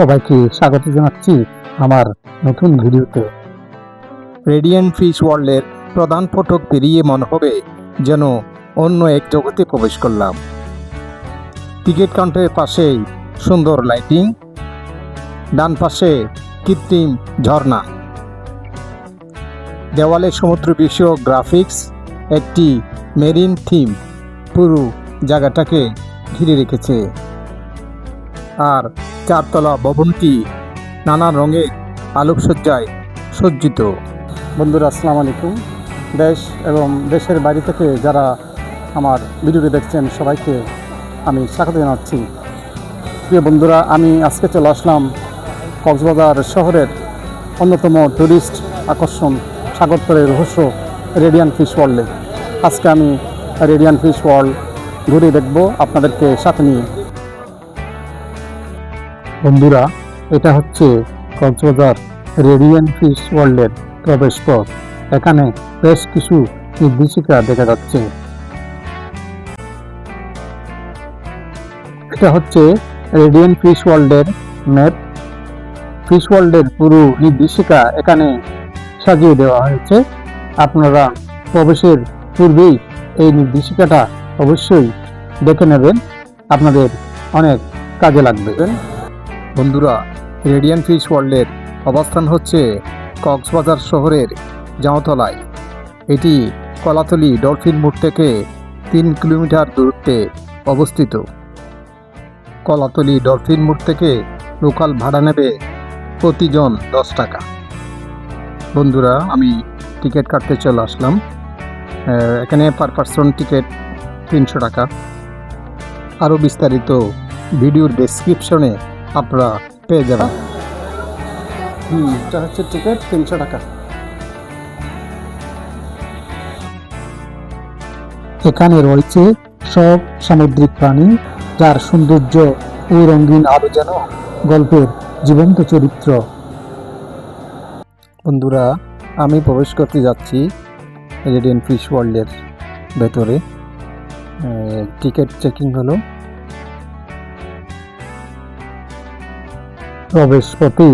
সবাইকে স্বাগত জানাচ্ছি আমার নতুন ভিডিওতে। রেডিয়েন্ট ফিশ ওয়ার্ল্ডের প্রধান ফটক পেরিয়ে মনে হবে যেন অন্য এক জগতে প্রবেশ করলাম। টিকিট কাউন্টারের পাশেই সুন্দর লাইটিং ডান পাশে কৃত্রিম ঝর্ণা। দেওয়ালে সমুদ্র বিষয়ক গ্রাফিক্স একটি মেরিন থিম পুরো জায়গাটাকে ঘিরে রেখেছে। আর চারতলা ভবনটি নানা রঙের আলোকসজ্জায় সজ্জিত। বন্ধুরা, আসসালামু আলাইকুম। দেশ এবং দেশের বাইরে থেকে যারা আমার ভিডিওটি দেখছেন, সবাইকে আমি স্বাগত জানাচ্ছি। প্রিয় বন্ধুরা, আমি আজকে চলে আসলাম কক্সবাজার শহরের অন্যতম টুরিস্ট আকর্ষণ সাগরতরের রহস্য রেডিয়ান ফিশ ওয়ার্ল্ডে। আজকে আমি রেডিয়ান ফিশ ওয়ার্ল্ড ঘুরে দেখব, আপনাদেরকে সাথে নিয়ে। বন্ধুরা, এটা হচ্ছে কক্সবাজার রেডিয়ান ফিশ ওয়ার্ল্ডের প্রবেশ পথ। এখানে বেশ কিছু নির্দেশিকা দেখা যাচ্ছে। এটা হচ্ছে রেডিয়ান ফিশ ওয়ার্ল্ডের ম্যাপ। ফিশ ওয়ার্ল্ডের পুরো নির্দেশিকা এখানে সাজিয়ে দেওয়া হয়েছে। আপনারা প্রবেশের পূর্বেই এই নির্দেশিকাটা অবশ্যই দেখে নেবেন। আপনাদের অনেক কাজে লাগবে। বন্ধুরা রেডিয়ান ফিশ ওয়ার্ল্ডের অবস্থান হচ্ছে কক্সবাজার শহরের জামতলায়। এটি কলাতলি ডলফিন মোড় থেকে তিন কিলোমিটার দূরত্বে অবস্থিত। কলাতলি ডলফিন মোড় থেকে লোকাল ভাড়া নেবে প্রতিজন দশ টাকা। বন্ধুরা, আমি টিকিট কাটতে চলে আসলাম। এখানে পার পার্সন টিকিট তিনশো টাকা। আরও বিস্তারিত ভিডিওর ডেসক্রিপশনে আপনারা পেয়ে যাবেন। হুম এটা হচ্ছে টিকিট তিনশো টাকা। এখানে রয়েছে সব সামুদ্রিক প্রাণী যার সৌন্দর্য ও রঙিন আলো যেন গল্পের জীবন্ত চরিত্র। বন্ধুরা আমি প্রবেশ করতে যাচ্ছি রেডিয়ান ফিশ ওয়ার্ল্ডের ভেতরে। টিকিট চেকিং হলো। প্রবেশ পথে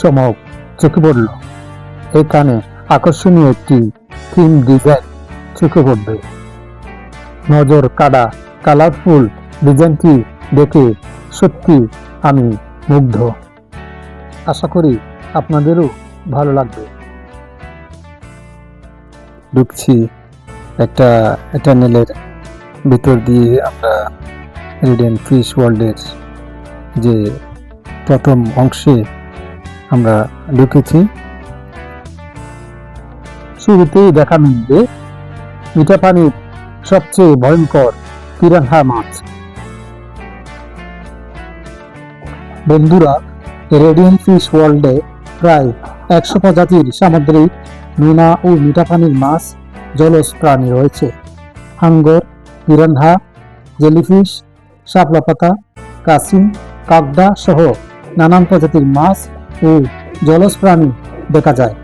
চমক চোখে পড়ল। এখানে আকর্ষণীয় একটি থিম ডিজাইন চোখে পড়বে। নজর কাড়া কালারফুল ডিজাইনটি দেখে সত্যি আমি মুগ্ধ। আশা করি আপনাদেরও ভালো লাগবে। ঢুকছি একটা টানেলের ভিতর দিয়ে আমরা রেডিয়েন্ট ফিশ ওয়ার্ল্ডের যে প্রথম অংশে আমরা ঢুকেছি। শুরুতেই দেখা মিলবে মিঠা পানির সবচেয়ে ভয়ঙ্কর পিরানহা মাছ। বন্ধুরা, রেডিয়ান ফিশ ওয়ার্ল্ডে প্রায় একশো প্রজাতির সামুদ্রিক নোনা ও মিঠা পানির মাছ জলজ প্রাণী রয়েছে। হাঙ্গর পিরানহা জেলিফিশ, শাপলা পাতা, কাসিম, কাকডা সহ নানান প্রজাতির মাছ ও জলজ প্রাণী দেখা যায়।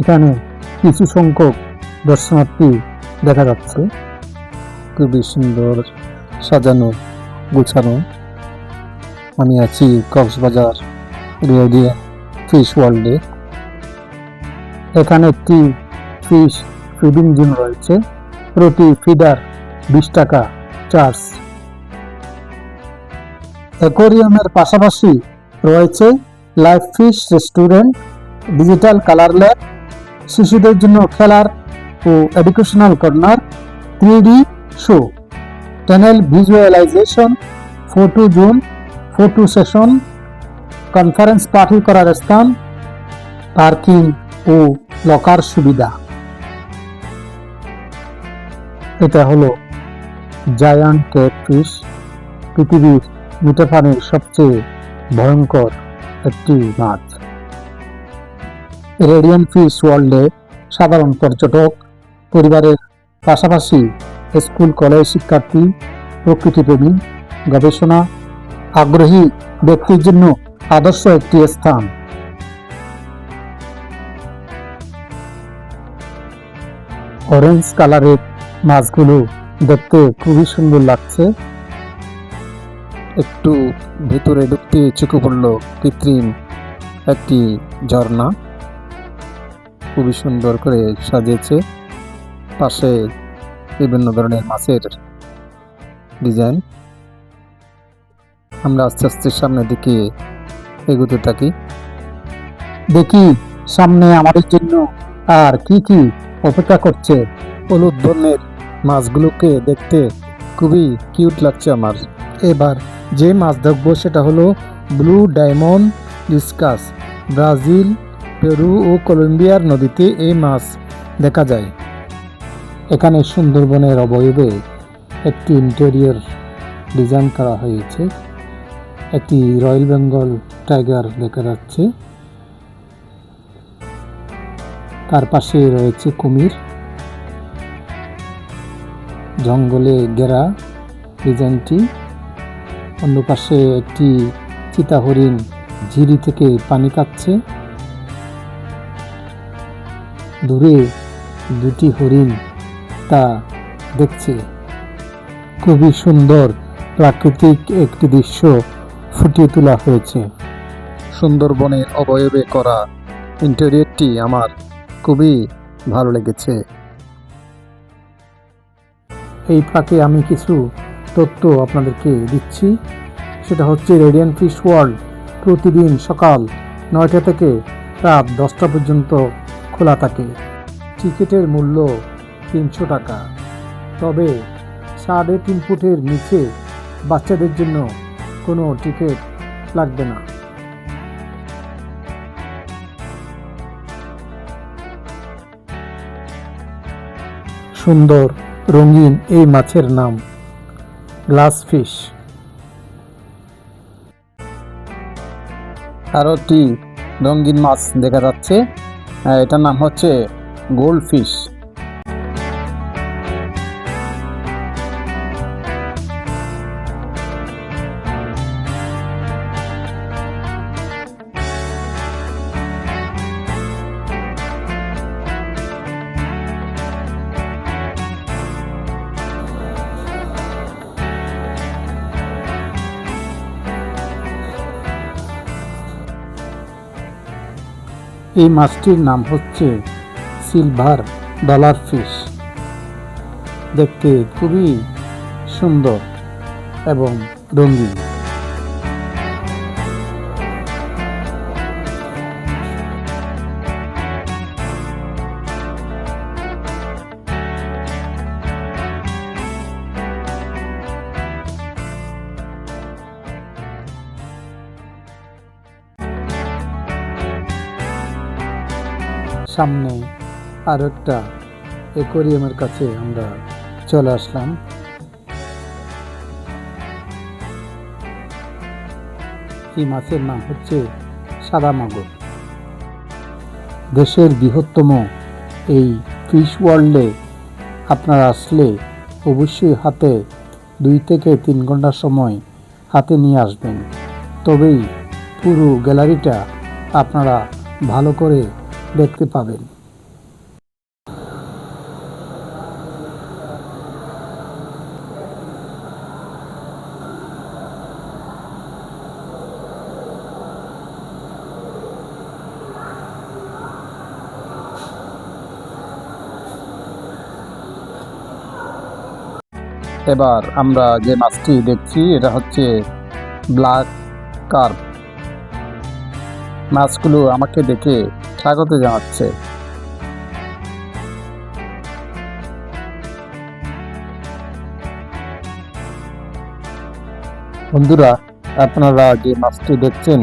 এখানে কিছু সংখ্যক দর্শনার্থী দেখা যাচ্ছে। খুবই সুন্দর সাজানো, গুছানো। আমি আছি কক্সবাজার রেডিয়েন্ট ফিশ ওয়ার্ল্ডে। এখানে একটি ফিশ ফিডিং জিম রয়েছে। প্রতি ফিডার বিশ টাকা, চার্জ অ্যাকোরিয়ামের পাশাপাশি রয়েছে live fish restaurant, digital colour lab, শিশুদের জন্য খেলার ও educational corner three show, channel visualisation, photo zone photo session, conference party করার স্থান, পার্কিং ও লকার সুবিধা। এটা হলো জায়ান্ট ক্যাটফিশ পৃথিবীর মিঠা পানির সবচেয়ে ভয়ঙ্কর একটি মাছ। রেডিয়ান ফিশ ওয়ার্ল্ডে সাধারণ পর্যটক, পরিবারের পাশাপাশি স্কুল, কলেজ, শিক্ষার্থী, প্রকৃতিপ্রেমী, গবেষণা, আগ্রহী ব্যক্তির জন্য আদর্শ একটি স্থান। অরেঞ্জ কালারের মাছগুলো দেখতে খুবই সুন্দর লাগছে। একটু ভিতরে ঢুকতে চোখে পড়ল কৃত্রিম একটি ঝর্ণা। খুবই সুন্দর করে সাজিয়েছে। পাশে বিভিন্ন ধরনের মাছের ডিজাইন। আমরা আস্তে আস্তে সামনের দিকে এগোতে থাকি। দেখি সামনে আমাদের জন্য আর কি কি অপেক্ষা করছে। হলুদ বর্ণের মাছগুলোকে দেখতে খুবই কিউট লাগছে আমার। এবার যে মাছ দেখব সেটা হলো blue diamond discus. Brazil, Peru ও কলম্বিয়ার নদীতে এই মাছ দেখা যায়। এখানে সুন্দরবনের অবয়বে একটি ইন্টেরিয়র ডিজাইন করা হয়েছে। একটি রয়্যাল বেঙ্গল টাইগার দেখা যাচ্ছে। তার পাশে রয়েছে কুমির। জঙ্গলে ঘেরা ডিজাইনটি। অন্য পাশে একটি চিতা হরিণ ঝিরি থেকে পানি খাচ্ছে দূরে দুটি হরিণ তা দেখছে। খুবই সুন্দর প্রাকৃতিক একটি দৃশ্য ফুটিয়ে তোলা হয়েছে। সুন্দরবনের অবয়বে করা ইন্টেরিয়রটি আমার খুবই ভালো লেগেছে। এই ফাঁকে আমি কিছু তথ্য আপনাদেরকে দিচ্ছি। সেটা হচ্ছে রেডিয়ান ফিশ ওয়ার্ল্ড প্রতিদিন সকাল নয়টা থেকে রাত দশটা পর্যন্ত খোলা থাকে। টিকিটের মূল্য তিনশো টাকা। তবে সাড়ে তিন ফুটের নিচে বাচ্চাদের জন্য কোনো টিকিট লাগবে না। সুন্দর রঙিন এই মাছের নাম গ্লাস ফিশ। আরও টি রঙ্গিন মাছ দেখা যাচ্ছে। এটার নাম হচ্ছে গোল্ড ফিশ। এই মাছটির নাম হচ্ছে সিলভার ডলার ফিশ। দেখতে খুবই সুন্দর এবং রঙিন। সামনে আর একটা অ্যাকোরিয়ামের কাছে আমরা চলে আসলাম। এই মাছের নাম হচ্ছে সাদা মাগুর। দেশের বৃহত্তম এই ফিশ ওয়ার্ল্ডে আপনারা আসলে অবশ্যই হাতে দুই থেকে তিন ঘণ্টা সময় হাতে নিয়ে আসবেন। তবেই পুরো গ্যালারিটা আপনারা ভালো করে দেখতে পাবেন। এবার আমরা যে মাছটি দেখছি এটা হচ্ছে ব্ল্যাক কার্প। মাছগুলো আমাকে দেখে স্বাগত জানাচ্ছে। বন্ধুরা, আপনারা যে মাছটি দেখছেন,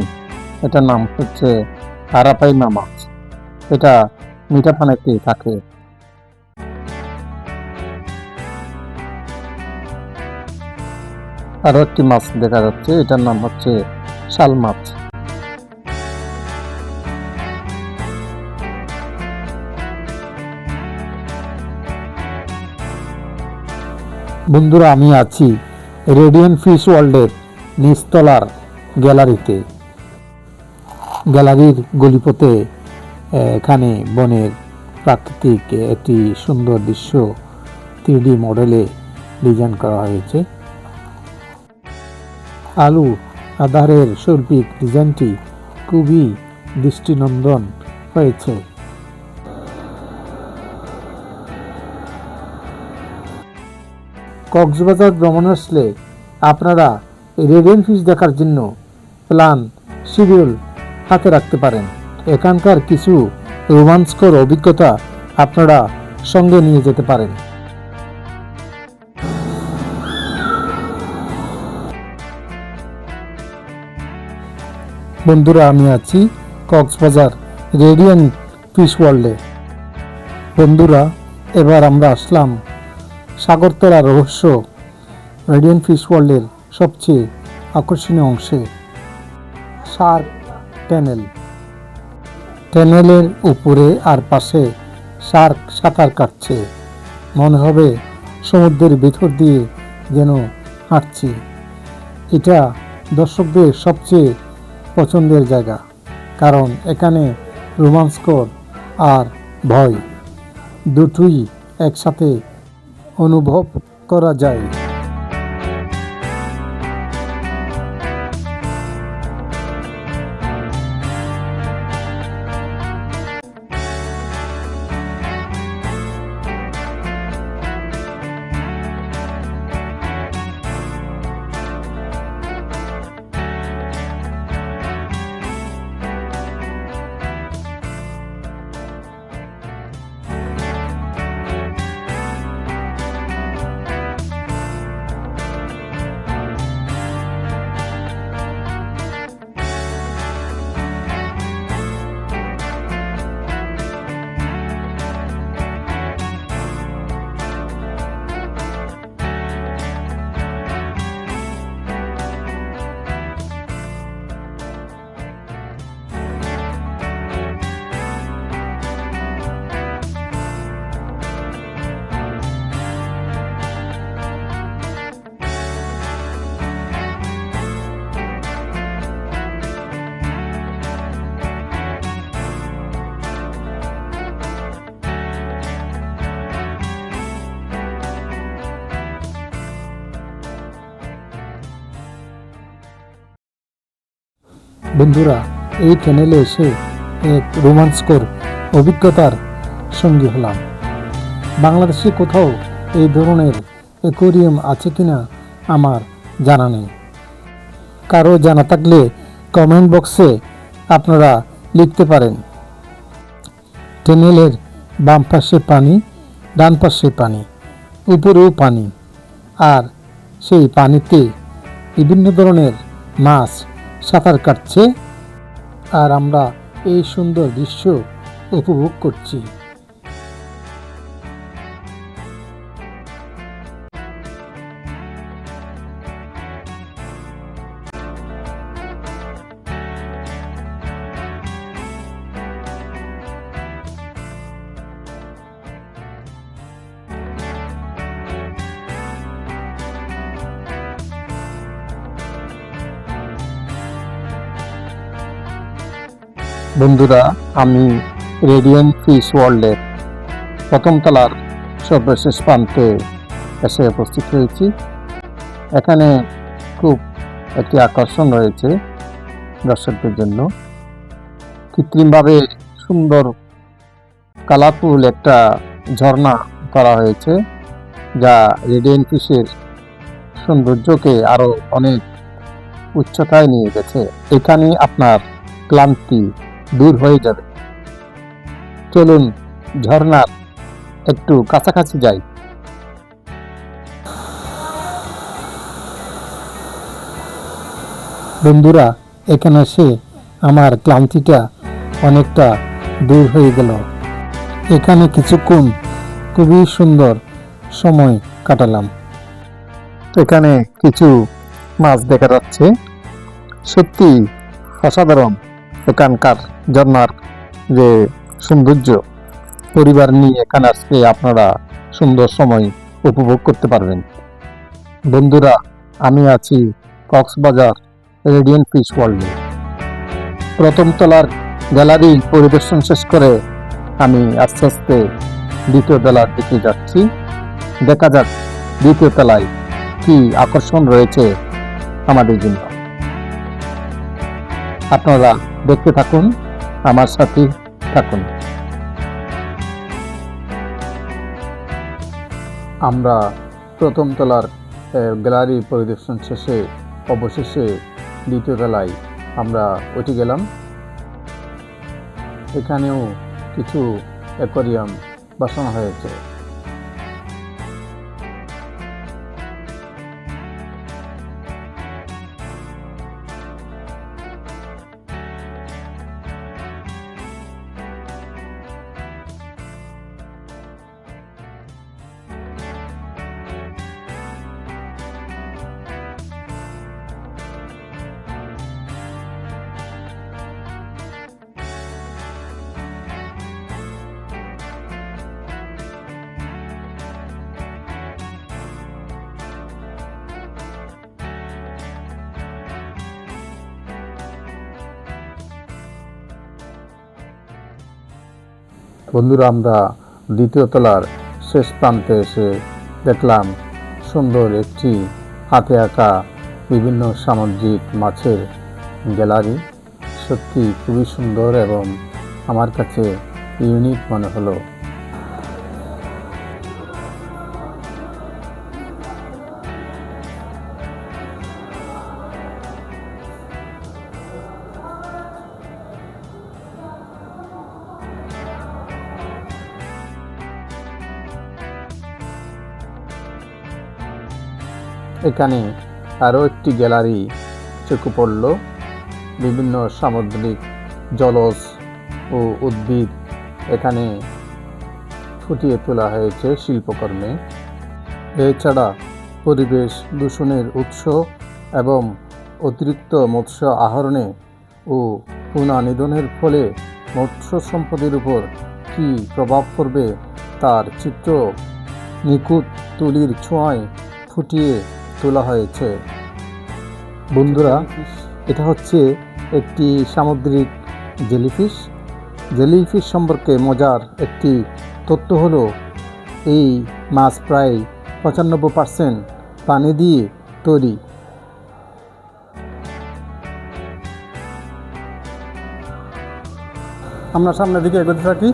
এটার নাম হচ্ছে আরাপাইমা মাছ। এটা মিঠা পানিতে থাকে। আরও একটি মাছ দেখা যাচ্ছে, এটার নাম হচ্ছে শাল মাছ। বন্ধুরা, আমি আছি রেডিয়ান ফিশ ওয়ার্ল্ডের নিচতলার গ্যালারিতে। গ্যালারির গলিপথে, এখানে বনের প্রাকৃতিক একটি সুন্দর দৃশ্য থ্রি মডেলে ডিজাইন করা হয়েছে। আলু আধারের শৈল্পিক ডিজাইনটি খুবই দৃষ্টিনন্দন হয়েছে। কক্সবাজার ভ্রমণ আসলে আপনারা রেডিয়ান ফিশ দেখার জন্য প্ল্যান, শিডিউল হাতে রাখতে পারেন। এখানকার কিছু রোমাঞ্চকর অভিজ্ঞতা আপনারা সঙ্গে নিয়ে যেতে পারেন। বন্ধুরা, আমি আছি কক্সবাজার রেডিয়ান ফিশ ওয়ার্ল্ডে। বন্ধুরা, এবার আমরা আসলাম সাগরতলা রহস্য রেডিয়ান ফিশ ওয়ার্ল্ডের সবচেয়ে আকর্ষণীয় অংশে শার্ক ট্যানেল। ট্যানেলের উপরে আর পাশে শার্ক সাঁতার কাটছে। মনে হবে সমুদ্রের ভেতর দিয়ে যেন হাঁটছি। এটা দর্শকদের সবচেয়ে পছন্দের জায়গা, কারণ এখানে রোমাঞ্চকর আর ভয়। দুটোই একসাথে অনুভব করা যায়। বন্ধুরা, এই চ্যানেলে এসে এক রোমাঞ্চকর অভিজ্ঞতার সঙ্গী হলাম। বাংলাদেশে কোথাও এই ধরনের অ্যাকোরিয়াম আছে কিনা আমার জানা নেই। কারও জানা থাকলে কমেন্ট বক্সে আপনারা লিখতে পারেন। টেনেলের বাম পাশে পানি, ডান পাশে পানি, উপরেও পানি, আর সেই পানিতে বিভিন্ন ধরনের মাছ সাঁতার কাটছে আর আমরা এই সুন্দর দৃশ্য উপভোগ করছি। বন্ধুরা, আমি রেডিয়ান ফিশ ওয়ার্ল্ডের প্রথম তলার সর্বশেষ প্রান্তে এসে উপস্থিত হয়েছি। এখানে খুব একটি আকর্ষণ রয়েছে দর্শকদের জন্য। কৃত্রিমভাবে সুন্দর, কালারফুল একটা ঝর্ণা করা হয়েছে, যা রেডিয়ান ফিশের সৌন্দর্যকে আরও অনেক উচ্চতায় নিয়ে গেছে। এখানে আপনার ক্লান্তি দূর হয়ে যাবে। চলুন, ঝর্ণার একটু কাছাকাছি যাই। বন্ধুরা, এখানে এসে আমার ক্লান্তিটা অনেকটা দূর হয়ে গেল। এখানে কিছুক্ষণ খুবই সুন্দর সময় কাটালাম। এখানে কিছু মাছ দেখা যাচ্ছে। সত্যি অসাধারণ এখানকার ঝর্ণার যে সৌন্দর্য পরিবার নিয়ে এখানে আসলে আপনারা সুন্দর সময় উপভোগ করতে পারবেন। বন্ধুরা, আমি আছি কক্সবাজার রেডিয়ান ফিশ ওয়ার্ল্ডে। প্রথম তলার গ্যালারি পরিদর্শন শেষ করে আমি আস্তে আস্তে দ্বিতীয় তলার দিকে যাচ্ছি। দেখা যাক দ্বিতীয় তলায় কি আকর্ষণ রয়েছে আমাদের জন্য। আপনারা দেখতে থাকুন। আমার সাথে থাকুন। আমরা প্রথম তলার গ্যালারি পরিদর্শন শেষে, অবশেষে দ্বিতীয় তলায় আমরা উঠে গেলাম। এখানেও কিছু অ্যাকোয়ারিয়াম বসানো হয়েছে। বন্ধুরা, আমরা দ্বিতীয় তলার শেষ প্রান্তে এসে দেখলাম সুন্দর একটি হাতে আঁকা বিভিন্ন সামুদ্রিক মাছের গ্যালারি। সত্যি খুবই সুন্দর এবং আমার কাছে ইউনিক মনে হলো। এখানে আরও একটি গ্যালারি চোখে পড়ল। বিভিন্ন সামুদ্রিক জলজ ও উদ্ভিদ এখানে ফুটিয়ে তোলা হয়েছে শিল্পকর্মে। এছাড়া পরিবেশ দূষণের উৎস এবং অতিরিক্ত মৎস্য আহরণে ও পুনঃনিধনের ফলে মৎস্য সম্পদের উপর কী প্রভাব পড়বে তার চিত্র নিখুঁত তুলির ছোঁয়ায় ফুটিয়ে তোলা হয়েছে। বন্ধুরা, এটা হচ্ছে একটি সামুদ্রিক জেলিফিশ। জেলিফিশ সম্পর্কে মজার একটি তথ্য হলো, এই মাছ প্রায় পঁচানব্বই পার্সেন্ট পানি দিয়ে তৈরি। আমরা সামনের দিকে এগোতে থাকি।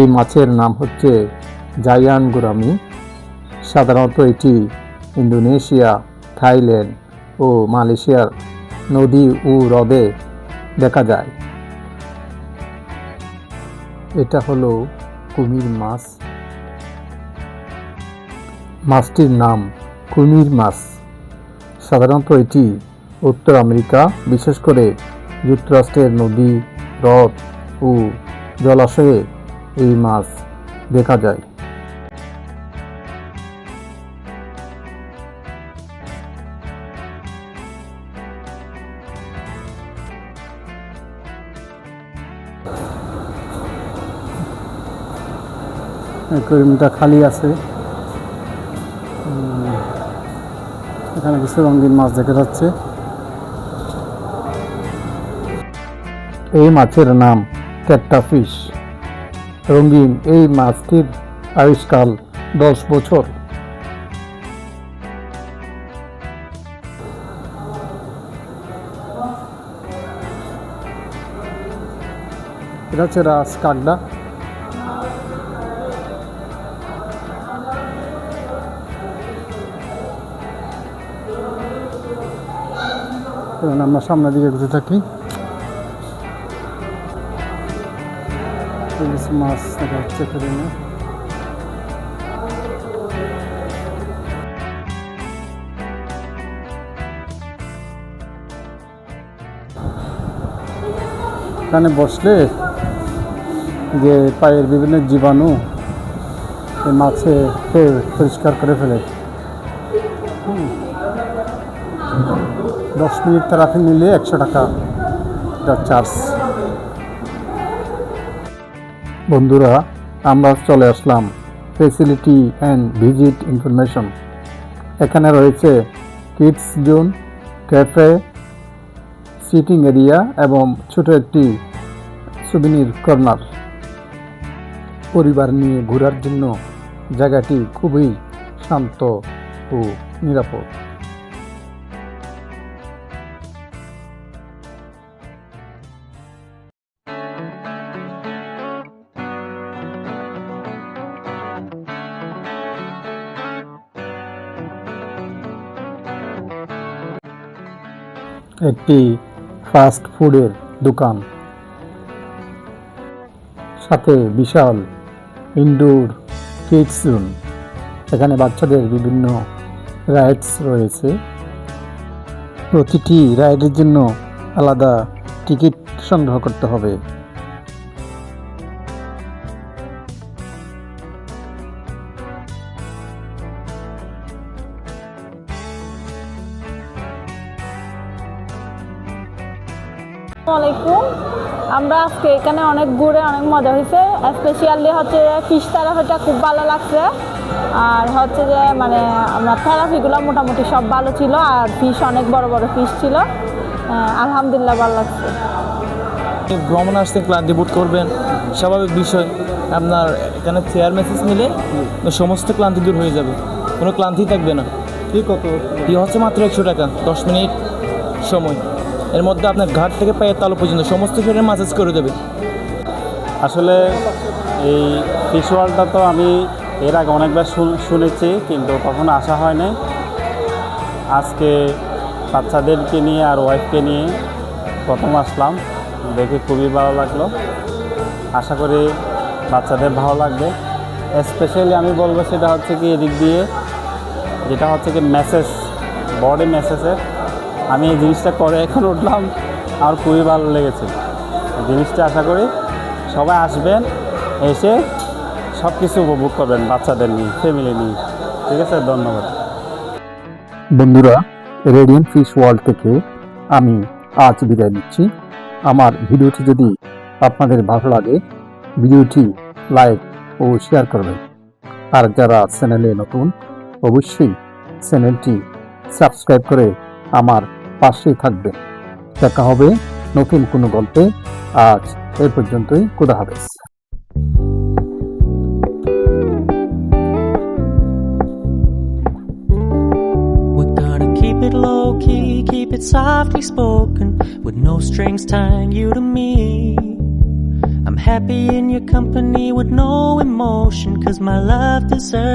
এই মাছের নাম হচ্ছে জায়ান গুরামি সাধারণত এটি ইন্দোনেশিয়া, থাইল্যান্ড ও মালয়েশিয়ার নদী ও হ্রদে দেখা যায়। এটা হলো কুমির মাছ। মাছটির নাম কুমির মাছ। সাধারণত এটি উত্তর আমেরিকা, বিশেষ করে যুক্তরাষ্ট্রের নদী, হ্রদ ও জলাশয়ে এই মাছ দেখা যায়। অ্যাকোয়ারিয়ামটা খালি আছে। এখানে কিছু রঙিন মাছ দেখা যাচ্ছে। এই মাছের নাম ক্যাট্টাফিশ। রঙিন এই মাছটির আয়ুষ্কাল দশ বছর। এটা হচ্ছে রাস কাকডা। আমরা সামনের দিকে ঘুরতে থাকি। কিছু মাছ দেখা যাচ্ছে এখানে বসলে যে পায়ের বিভিন্ন জীবাণু মাছে পরিষ্কার করে ফেলে। দশ মিনিট থেরাপি নিলে একশো টাকা চার্জ বন্ধুরা, আমরা চলে আসলাম ফেসিলিটি অ্যান্ড ভিজিট ইনফরমেশন এখানে রয়েছে kids zone cafe sitting area এবং ছোট একটি সুবিনির কর্নার পরিবার নিয়ে ঘোরার জন্য জায়গাটি খুবই শান্ত ও নিরাপদ। একটি ফাস্ট ফুডের দোকান। সাথে বিশাল ইনডোর কিডস রুম। এখানে বাচ্চাদের বিভিন্ন রাইডস রয়েছে। প্রতিটি রাইডের জন্য আলাদা টিকিট সংগ্রহ করতে হবে। আজকে এখানে অনেক ঘুরে অনেক মজা হয়েছে। স্পেশালি হচ্ছে ফিশ থেরাপিটা খুব ভালো লাগছে। আর হচ্ছে যে মানে আমরা থেরাপিগুলো মোটামুটি সব ভালো ছিল আর ফিশ অনেক বড় বড় ফিশ ছিল। আলহামদুলিল্লাহ ভালো লাগছে। ভ্রমণ আসতে ক্লান্তি বোধ করবেন স্বাভাবিক বিষয়। আপনার এখানে চেয়ার মেসেজ নিলে সমস্ত ক্লান্তি দূর হয়ে যাবে কোনো ক্লান্তি থাকবে না। কি কত? কি হচ্ছে মাত্র একশো টাকা দশ মিনিট সময়। এর মধ্যে আপনার ঘাট থেকে পায়ের তালু পর্যন্ত সমস্ত শরীরে মাসাজ করে দেবে। আসলে এই ফিশ তো আমি এর আগে অনেকবার শুন- শুনেছি, কিন্তু কখনো আসা হয় আজকে বাচ্চাদেরকে নিয়ে আর ওয়াইফকে নিয়ে প্রথম আসলাম। দেখে খুবই ভালো লাগল। আশা করি বাচ্চাদের ভালো লাগবে। স্পেশালি আমি বলব সেটা হচ্ছে কি এদিক দিয়ে, যেটা হচ্ছে কি মেসেজ বডি মেসেজের আমি এই জিনিসটা করে এখন উঠলাম, আমার খুবই ভালো লেগেছে। জিনিসটা আশা করি সবাই আসবেন, এসে সব কিছু উপভোগ করবেন বাচ্চাদের নিয়ে ফ্যামিলি নিয়ে। ঠিক আছে, ধন্যবাদ। বন্ধুরা রেডিয়েন্ট ফিশ ওয়ার্ল্ড থেকে আমি আজ বিদায় নিচ্ছি। আমার ভিডিওটি যদি আপনাদের ভালো লাগে, ভিডিওটি লাইক ও শেয়ার করবেন। আর যারা চ্যানেলে নতুন, অবশ্যই চ্যানেলটি সাবস্ক্রাইব করে আমার পাশেই থাকবেন দেখা হবে নতুন কোনো গল্পে আজ এ পর্যন্তই খুদা হাফেজ We're gonna keep it low key, keep it softly spoken, with no strings tying you to me. I'm happy in your company with no emotion, cause my love deserves.